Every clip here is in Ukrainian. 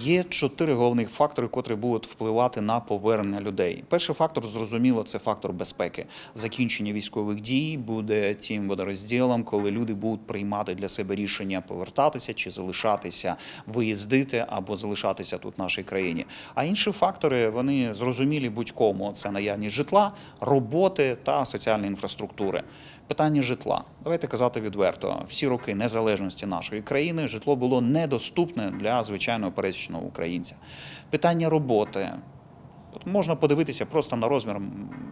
Є чотири головних фактори, котрі будуть впливати на повернення людей. Перший фактор, зрозуміло, це фактор безпеки. Закінчення військових дій буде тим водорозділом, коли люди будуть приймати для себе рішення повертатися чи залишатися, виїздити або залишатися тут в нашій країні. А інші фактори вони зрозумілі будь-кому: це наявність житла, роботи та соціальної інфраструктури. Питання житла. Давайте казати відверто: всі роки незалежності нашої країни житло було недоступне для звичайного пересічного українця. Питання роботи. От можна подивитися просто на розмір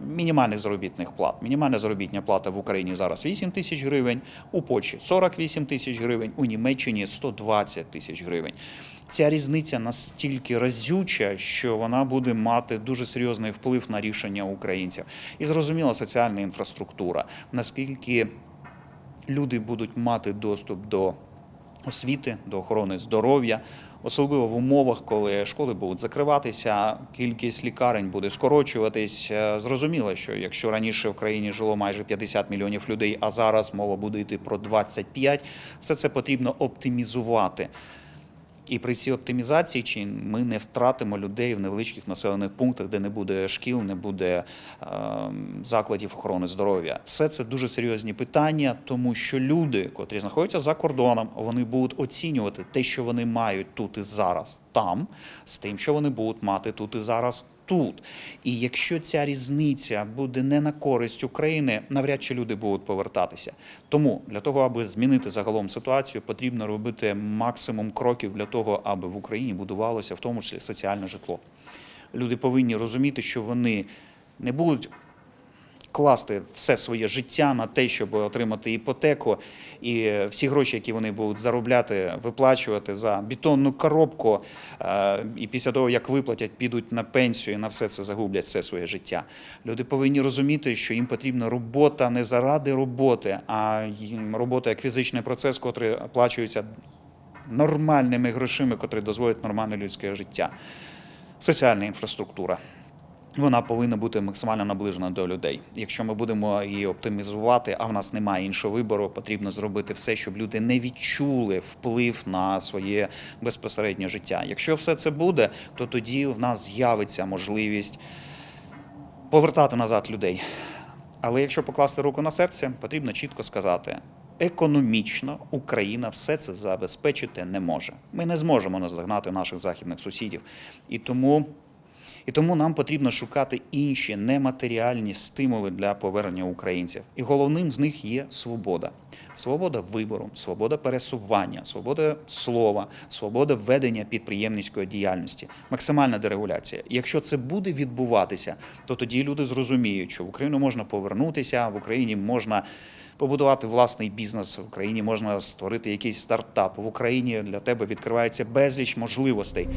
мінімальних заробітних плат. Мінімальна заробітна плата в Україні зараз 8 тисяч гривень, у Польщі 48 тисяч гривень, у Німеччині 120 тисяч гривень. Ця різниця настільки разюча, що вона буде мати дуже серйозний вплив на рішення українців. І зрозуміла соціальна інфраструктура, наскільки люди будуть мати доступ до освіти, до охорони здоров'я, особливо в умовах, коли школи будуть закриватися, кількість лікарень буде скорочуватись. Е, Зрозуміло, що якщо раніше в країні жило майже 50 мільйонів людей, а зараз мова буде йти про 25, все це потрібно оптимізувати. І при цій оптимізації чи ми не втратимо людей в невеличких населених пунктах, де не буде шкіл, не буде е, закладів охорони здоров'я. Все це дуже серйозні питання, тому що люди, котрі знаходяться за кордоном, вони будуть оцінювати те, що вони мають тут і зараз, там, з тим, що вони будуть мати тут і зараз. Тут і якщо ця різниця буде не на користь України, навряд чи люди будуть повертатися. Тому для того, аби змінити загалом ситуацію, потрібно робити максимум кроків для того, аби в Україні будувалося в тому числі соціальне житло. Люди повинні розуміти, що вони не будуть класти все своє життя на те, щоб отримати іпотеку, і всі гроші, які вони будуть заробляти, виплачувати за бетонну коробку, е, і після того, як виплатять, підуть на пенсію і на все це загублять все своє життя. Люди повинні розуміти, що їм потрібна робота не заради роботи, а робота як фізичний процес, котрий оплачується нормальними грошима, котрі дозволять нормальне людське життя. Соціальна інфраструктура. Вона повинна бути максимально наближена до людей. Якщо ми будемо її оптимізувати, а в нас немає іншого вибору, потрібно зробити все, щоб люди не відчули вплив на своє безпосереднє життя. Якщо все це буде, то тоді в нас з'явиться можливість повертати назад людей. Але якщо покласти руку на серце, потрібно чітко сказати. Економічно Україна все це забезпечити не може. Ми не зможемо наздогнати наших західних сусідів. І тому і тому нам потрібно шукати інші нематеріальні стимули для повернення українців. І головним з них є свобода. Свобода вибору, свобода пересування, свобода слова, свобода ведення підприємницької діяльності, максимальна дерегуляція. Якщо це буде відбуватися, то тоді люди зрозуміють, що в Україну можна повернутися, в Україні можна побудувати власний бізнес, в Україні можна створити якийсь стартап. В Україні для тебе відкривається безліч можливостей.